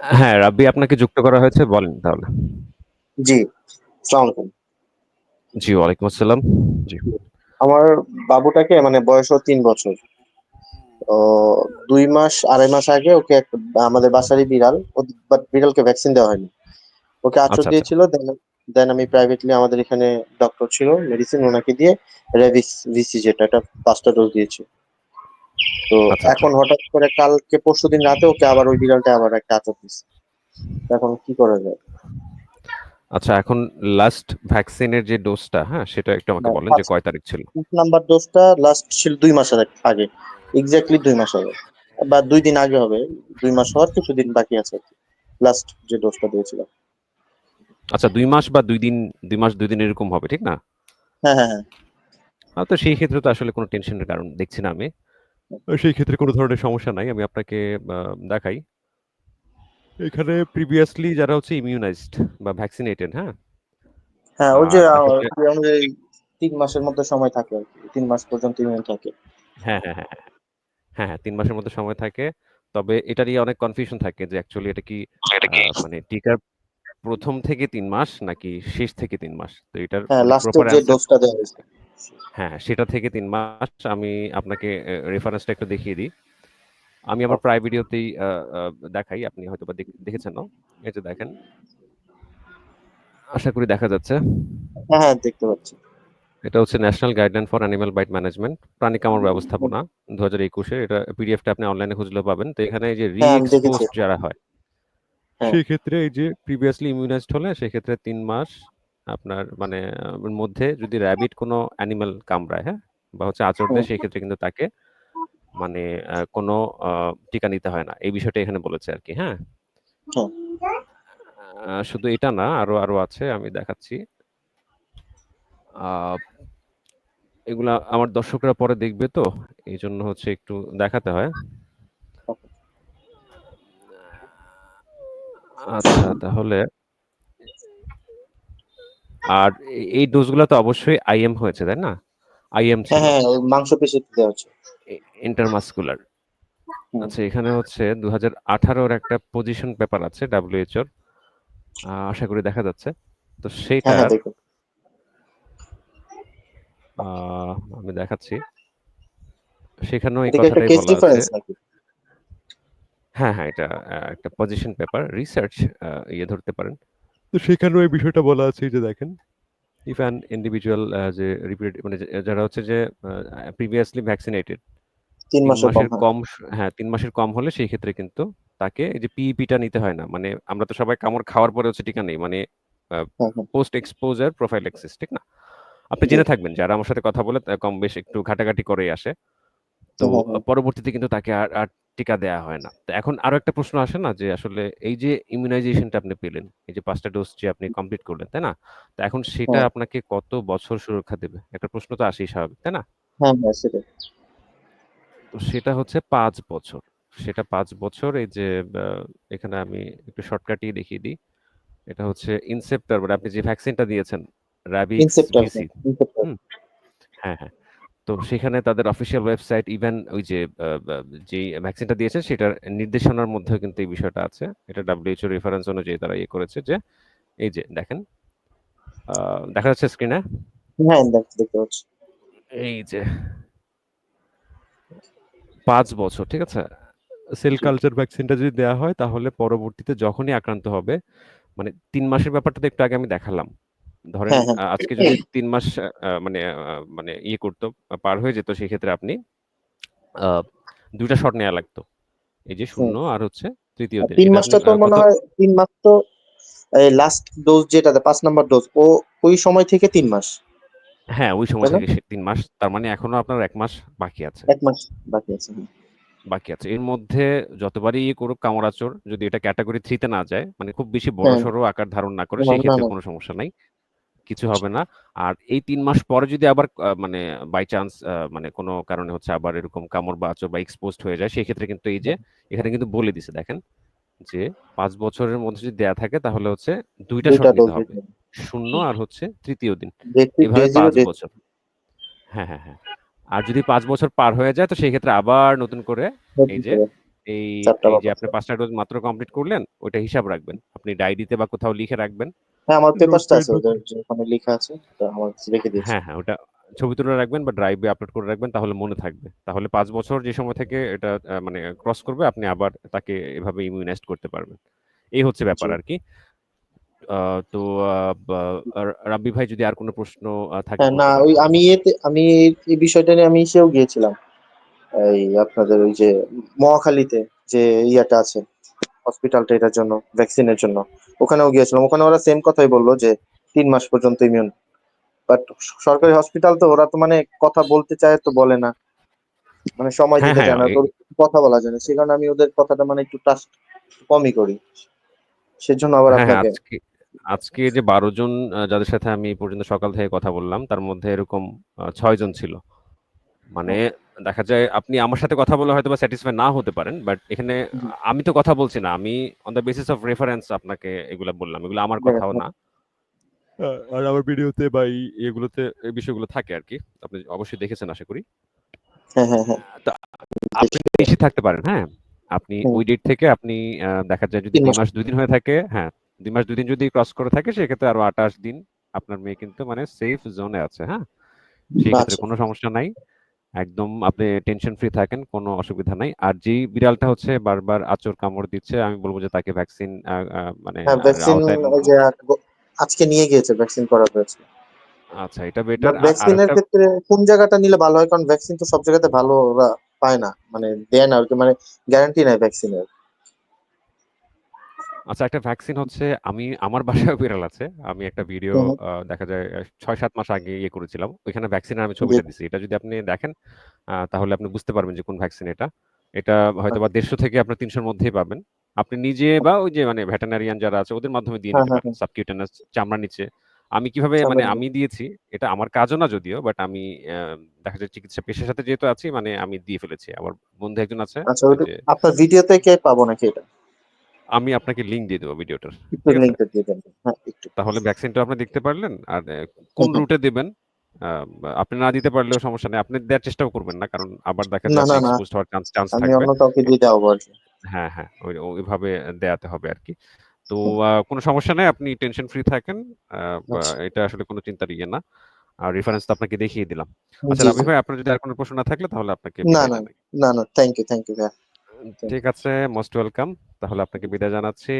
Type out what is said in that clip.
হ্যাঁ, রাব্বি আপনাকে যুক্ত করা হয়েছে বলেন তাহলে। জি, আসসালামু আলাইকুম। জি, ওয়ালাইকুম আসসালাম। জি। আমার বাবুটাকে মানে বয়স ওর ৩ বছর। তো ২ মাস ২.৫ মাস আগে ওকে আমাদের বাসারই বিড়াল, ও বাট বিড়ালকে ভ্যাকসিন দেওয়া হয়নি। ওকে আঁচড় আচ্ছা, আচ্ছা। দিয়েছিল দেন দেন আমি প্রাইভেটলি আমাদের এখানে ডক্টর ছিল মেডিসিন ওনাকে দিয়ে রেবিস ভিসি যেটা এটা পাঁচটা ডোজ দিয়েছি। তো আচ্ছা, আচ্ছা। এখন হঠাৎ করে কালকে পরশুদিন রাতে ওকে আবার ওই বিড়ালটা আবার একটা আঁচড় দিছে। এখন কি করা যায়? আচ্ছা এখন লাস্ট ভ্যাকসিনের যে ডোজটা, হ্যাঁ? সেটা একটু আমাকে হ্যাঁ, বলেন যে কয় তারিখ ছিল? ৫ নাম্বার ডোজটা লাস্ট ছিল ২ মাস আগে এক্স্যাক্টলি ২ মাস আগে। বা ২ দিন আগে হবে। ২ মাস হওয়ার কিছুদিন বাকি আছে। লাস্ট যে ডোজটা দিয়েছিলাম। আচ্ছা ২ মাস বা ২ দিন ২ মাস ২ দিন এরকম হবে, ঠিক না? হ্যাঁ, হ্যাঁ, হ্যাঁ। তো সেই ক্ষেত্রে তো আসলে কোনো টেনশনের কারণ দেখছি না আমি। সেই ক্ষেত্রে কোনো ধরনের সমস্যা নাই। আমি আপনাকে আ দেখাই। এখানে প্রিভিয়াসলি যারা হচ্ছে ইমিউনাইজড বা ভ্যাকসিনেটেড, হ্যাঁ? হ্যাঁ, ওই যে আ আসলে ওই অনুযায়ী ৩ মাসের মধ্যে সময় থাকে আরকি। ৩ মাস পর্যন্ত ইমিউন থাকে। হ্যাঁ, হ্যাঁ, হ্যাঁ, হ্যাঁ। হ্যাঁ, হ্যাঁ ৩ মাসের মধ্যে সময় থাকে। তবে এটা নিয়ে অনেক কনফিউশন থাকে যে অ্যাকচুয়ালি এটা কি আ মানে টিকার ১ম থেকে ৩ মাস নাকি শেষ থেকে ৩ মাস? তো এটার হ্যাঁ, মানে লাস্টের প্রপার যে অ্যান্সার ডোজটা দেওয়া হয়েছে। হ্যাঁ, সেটা থেকে তিন মাস আমি আপনাকে রেফারেন্সটা একটু দেখিয়ে দিই। আমি আমার প্রায় ভিডিওতেই দেখাই। আপনি হয়তোবা দেখ দেখেছেনও। এই যে দেখেন। আশা করি দেখা যাচ্ছে। হ্যাঁ, হ্যাঁ দেখতে পাচ্ছি। এটা হচ্ছে national guideline for animal bite management, প্রাণী কামড় ব্যবস্থাপনা দু হাজার একুশে এটা পিডিএফটা আপনি অনলাইনে খুঁজলেও পাবেন। তো এখানে এই যে হ্যাঁ, দেখেছি। রি-এক্সপোজড যারা হয় হ্যাঁ। সেই ক্ষেত্রে এই যে প্রিভিয়াসলি ইমিউনাইজড হলে সেক্ষেত্রে তিন মাস আপনার মানে মধ্যে যদি র‍্যাবিট কোনো অ্যানিমাল কামড়ায়, হ্যাঁ? বা হচ্ছে হুম। দেয় সেই ক্ষেত্রে কিন্তু তাকে মানে কোনো টিকা নিতে হয় না। এই বিষয়টা এখানে বলেছে আর কি হ্যাঁ। শুধু এটা না আরও, আরও আছে আমি দেখাচ্ছি। এগুলা আমার দর্শকরা পরে দেখবে তো, এই জন্য হচ্ছে একটু দেখাতে হয়। আচ্ছা তাহলে আর এই ডোজগুলা তো অবশ্যই আইএম হয়েছে, তাই না? আইএম হ্যাঁ, হ্যাঁ, মাংসপেশিতে দেওয়া হচ্ছে। ইন্টারমাসকুলার। আচ্ছা এখানে হচ্ছে ২০১৮ র একটা পজিশন পেপার আছে। আ আশা করি দেখা যাচ্ছে। তো হ্যাঁ, হ্যাঁ সেইটার আমি দেখাচ্ছি। সেখানেও এই কথাটাই বলা আছে হ্যাঁ, হ্যাঁ, এটা একটা পজিশন পেপার রিসার্চ ইয়ে ধরতে পারেন। তো সেখানেও এই বিষয়টা বলা আছে যে দেখেন। ইফ অ্যান ইন্ডিভিজুয়াল যে রিপিট মানে যারা হচ্ছে যে প্রিভিয়াসলি ভ্যাকসিনেটেড ৩ ৩ মাসের কম, হ্যাঁ। ৩ মাসের কম হলে সেই ক্ষেত্রে কিন্তু তাকে যে পিইপি টা নিতে হয় না। মানে আমরা তো সবাই কামড় খাওয়ার পরে হচ্ছে টিকা নেই। মানে। পোস্ট এক্সপোজার প্রোফাইল্যাক্সিস, ঠিক না? আপনি জেনে থাকবেন যারা আমার সাথে কথা বলে কম বেশ একটু ঘাটাঘাটি করে আসে। তো। পরবর্তীতে কিন্তু তাকে আর আর টিকা দেয়া হয় না। তো এখন আরও একটা প্রশ্ন আসে না যে আসলে এই যে ইমিউনাইজেশন টা আপনি পেলেন, এই যে ৫ টা ডোজ যে আপনি কমপ্লিট করলেন, তাই না? তো এখন সেটা হ্যাঁ। আপনাকে কত বছর সুরক্ষা দেবে? একটা প্রশ্ন তো আসেই স্বাভাবিক, তাই না? হ্যাঁ, হ্যাঁ সেটাই। তো সেটা হচ্ছে ৫ বছর। সেটা ৫ বছর এই যে এখানে আমি একটু শর্টকাটেই দেখিয়ে দিই। এটা হচ্ছে ইনসেপ্টর মানে আপনি যে ভ্যাকসিনটা দিয়েছেন, রাবিক্স ইনসেপ্টর ভিসি, হ্যাঁ, ইনসেপ্টর। হুম? হ্যাঁ, হ্যাঁ। তো সেখানে তাদের অফিসিয়াল ওয়েবসাইট ইভেন ওই যে যেই ভ্যাকসিনটা দিয়েছেন সেটার নির্দেশনার মধ্যেও কিন্তু এই বিষয়টা আছে। এটা WHO রেফারেন্স অনুযায়ী তারা ইয়ে করেছে যে এই যে দেখেন। দেখা যাচ্ছে স্ক্রিনে? হ্যাঁ, দেখতে পাচ্ছি। এই যে ৫ বছর, ঠিক আছে? সেল। কালচার ভ্যাকসিনটা যদি দেওয়া হয় তাহলে পরবর্তীতে যখনই আক্রান্ত হবে, মানে তিন মাসের ব্যাপারটা তো একটু আগে আমি দেখালাম। ধরেন হ্যাঁ, হ্যাঁ। আজকে যদি ৩ মাস মানে মানে ইয়ে করত, পার হয়ে যেত সেক্ষেত্রে আপনি আ ২ টা শট নেয়া লাগতো। এই যে। ০ আর হচ্ছে ৩য় আর দিন। ৩ মাসটা তো মনে হয় ৩ মাস তো লাস্ট ডোজ যেটাতে ৫ নাম্বার ডোজ ও ওই সময় থেকে ৩ মাস। হ্যাঁ, ওই সময় থেকে ৩ মাস। তার মানে এখনও আপনার ১ মাস বাকি আছে। ১ মাস বাকি আছে। বাকি আছে। এর মধ্যে যতবারই ইয়ে করুক কামড়-আঁচড় যদি এটা ক্যাটেগরি 3 তে না যায়, মানে খুব বেশি হ্যাঁ। বড়সড় আকার ধারণ না করে সেই ক্ষেত্রে কোনো সমস্যা নাই। কিছু হবে না। আর এই ৩ মাস পরে যদি আবার মানে বাই চান্স মানে কোনো কারণে হচ্ছে আবার এরকম কামড় বা আঁচড় বা এক্সপোজড হয়ে যায় সেক্ষেত্রে কিন্তু এই যে এখানে কিন্তু বলে দিছে দেখেন যে ৫ বছরের মধ্যে যদি দেয়া থাকে তাহলে হচ্ছে ২ টা ২ শট নিতে হবে। দিতে হবে। ০ আর হচ্ছে ৩য় দিন। এভাবে 0 ৫ ডে বছর। হ্যাঁ, হ্যাঁ, হ্যাঁ। আর যদি পাঁচ বছর পার হয়ে যায় তো সেই ক্ষেত্রে আবার নতুন করে এই যে এই যে আপনি পাঁচটা। পাঁচটা ডোজ মাত্র কমপ্লিট করলেন ওইটা হিসাব রাখবেন আপনি ডায়েরিতে বা কোথাও লিখে রাখবেন হ্যাঁ আমার পেপারসটা আছে ওদের ওখানে লেখা আছে ওটা আমার রেখে দিয়েছি। হ্যাঁ হ্যাঁ ওটা ছবি তুলে রাখবেন বা ড্রাইভে আপলোড করে রাখবেন তাহলে মনে থাকবে। তাহলে পাঁচ বছর যে সময় থেকে এটা মানে ক্রস করবে আপনি আবার তাকে এভাবে ইমিউনাইজ করতে পারবেন। এই হচ্ছে ব্যাপার আর কি তো রাব্বি ভাই যদি আর কোনো প্রশ্ন থাকে হ্যাঁ না ওই আমি এতে আমি এই- এই বিষয়টা নিয়ে আমি এসেও গিয়েছিলাম। এই আপনাদের ওই যে মহাখালীতে যে ইয়াটা আছে। হসপিটালটা এটার জন্য ভ্যাকসিনের জন্য। ওখানেও গিয়েছিলাম। ওখানে ওরা সেম কথাই বলল যে তিন মাস পর্যন্ত ইমিউন বাট সরকারি হসপিটাল তো ওরা তো মানে কথা বলতে চায় তো বলে না। মানে সময় হ্যাঁ দিতে হ্যাঁ চায় না। তো কথা বলা যায় না। সে কারণে আমি ওদের কথাটা মানে একটু ট্রাস্ট কমই করি। সেজন্য আবার হ্যাঁ হ্যাঁ আপনাকে আজকে আজকে যে বারো জন যাদের সাথে আমি পর্যন্ত সকাল থেকে কথা বললাম তার মধ্যে এরকম ছয় জন ছিল। মানে দেখা যায় আপনি আমার সাথে কথা বলে হয়তো বা স্যাটিসফাই না হতে পারেন বাট এখানে আমি তো কথা বলছি না আমি on the basis of reference আপনাকে এগুলা বললাম এগুলো আমার হ্যাঁ, কথাও না। আর আমার ভিডিওতে বা এগুলোতে এই বিষয়গুলো থাকে আর কি আপনি অবশ্যই দেখেছেন আশা করি। হ্যাঁ হ্যাঁ হ্যাঁ। আপনি বেশি থাকতে পারেন হ্যাঁ? আপনি ওই ডেট থেকে আপনি দেখা যায় যদি দুই মাস। দুই দিন হয়ে থাকে হ্যাঁ দুই মাস দুই দিন যদি ক্রস করে থাকে সেক্ষেত্রে আরও আঠাশ দিন আপনার মেয়ে কিন্তু মানে সেফ জোনে আছে হ্যাঁ? সেই ক্ষেত্রে আচ্ছা। কোনো সমস্যা নাই। একদম আপনি টেনশন ফ্রি থাকেন কোনো অসুবিধা নাই। আর যে বিড়ালটা হচ্ছে বারবার আচর কামড় দিচ্ছে আমি বলব যে তাকে ভ্যাকসিন মানে হ্যাঁ ভ্যাকসিন ওই যে আজকে নিয়ে গিয়েছে ভ্যাকসিন করা হয়েছে। আচ্ছা এটা বেটার ভ্যাকসিনের ক্ষেত্রে কোন জায়গাটা নিলে ভালো হয়? কারণ ভ্যাকসিন তো সব জায়গাতে ভালো ওরা পায় না। মানে দেয় না আর কি মানে গ্যারান্টি নাই ভ্যাকসিনের আচ্ছা একটা ভ্যাকসিন হচ্ছে আমি আমার বাসায় বিড়াল আছে। আমি একটা ভিডিও হুম। দেখা যায় আহ, ছয় সাত মাস আগে ইয়ে করেছিলাম। ওইখানে ভ্যাকসিনের আমি ছবিটা দিছি এটা যদি আপনি দেখেন তাহলে আপনি বুঝতে পারবেন যে কোন ভ্যাকসিন এটা। এটা হয়তো বা দেড়শো থেকে আপনার তিনশোর মধ্যেই পাবেন। আপনি নিজে বা ওই যে মানে ভেটেনারিয়ান যারা আছে ওদের মাধ্যমে দিয়ে হ্যাঁ, নিতে হ্যাঁ, পারেন। সাবকিউটেনাস চামড়া নিচে আমি কীভাবে মানে আমি দিয়েছি এটা আমার কাজও না যদিও বাট আমি দেখা যায় চিকিৎসা পেশার সাথে যেহেতু আছি মানে আমি দিয়ে ফেলেছি। আমার বন্ধু একজন আছে আচ্ছা ওই ওটা যে আপনার ভিডিওতে কে পাবো নাকি এটা? আমি আপনাকে লিঙ্ক দিয়ে দেবো ভিডিওটার হ্যাঁ একটু। তাহলে ভ্যাকসিনটা আপনি দেখতে পারলেন আর কোন রুটে দেবেন? আপনি না দিতে পারলেও সমস্যা নেই আপনি দেওয়ার চেষ্টাও করবেন না কারণ আবার দেখা। এক্সপোজ হওয়ার চান্স চান্স আমি থাকবে। অন্য কাউকে দিয়ে আর হ্যাঁ হ্যাঁ ওই ওইভাবে দেয়াতে হবে আর কি। তো কোনো সমস্যা নেই আপনি টেনশন ফ্রি থাকেন আচ্ছা। এটা আসলে কোনো চিন্তার ইয়ে না। আর রেফারেন্স তো আপনাকে দেখিয়ে দিলাম। আচ্ছা রাবি ভাই আপনার যদি আর কোনো প্রশ্ন না থাকলে তাহলে আপনাকে না না না না থ্যাংক ইউ থ্যাংক ইউ ঠিক আছে মোস্ট ওয়েলকাম। তাহলে আপনাকে বিদায় জানাচ্ছি.